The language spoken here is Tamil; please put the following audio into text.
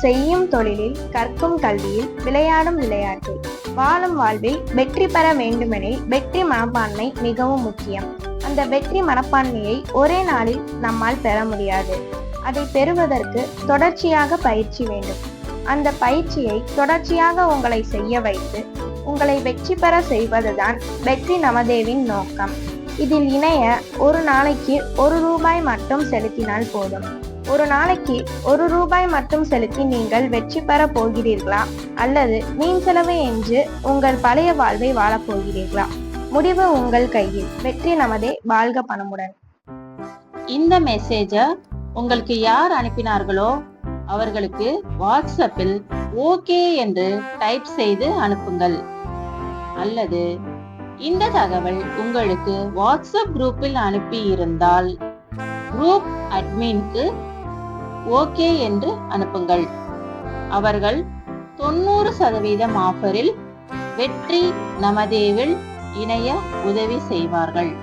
செய்யும் தொழிலில் கற்கும் கல்வியில் விளையாடும் விளையாட்டில் வாழும் வாழ்வில் வெற்றி பெற வேண்டுமெனில் வெற்றி மனப்பான்மை மிகவும் முக்கியம். அந்த வெற்றி மனப்பான்மையை ஒரே நாளில் நம்மால் பெற முடியாது. அதை பெறுவதற்கு தொடர்ச்சியாக பயிற்சி வேண்டும். அந்த பயிற்சியை தொடர்ச்சியாக உங்களை செய்ய வைத்து உங்களை வெற்றி பெற செய்வதுதான் வெற்றி நமதேவின் நோக்கம். இதில் இணைய ஒரு நாளைக்கு ஒரு ரூபாய் மட்டும் செலுத்தினால் போதும். ஒரு நாளைக்கு ஒரு ரூபாய் மட்டும் செலுத்தி நீங்கள் வெற்றி பெற போகிறீர்களா? அல்லது வீண் செலவு என்று உங்கள் பழைய வாழ்வை வாழப் போகிறீர்களா? முடிவு உங்கள் கையில். வெற்றி நமதே. வாழ்க பணமுடன். இந்த மெசேஜை உங்களுக்கு யார் அனுப்பினார்களோ அவர்களுக்கு வாட்ஸ்அப்பில் ஓகே என்று டைப் செய்து அனுப்புங்கள். அல்லது இந்த தகவல் உங்களுக்கு வாட்ஸ்அப் குரூப்பில் அனுப்பி இருந்தால் குரூப் அட்மின்க்கு ஓகே என்று அனுப்புங்கள். அவர்கள் தொண்ணூறு சதவீதம் ஆஃபரில் வெற்றி நமதேவில் இணைய உதவி செய்வார்கள்.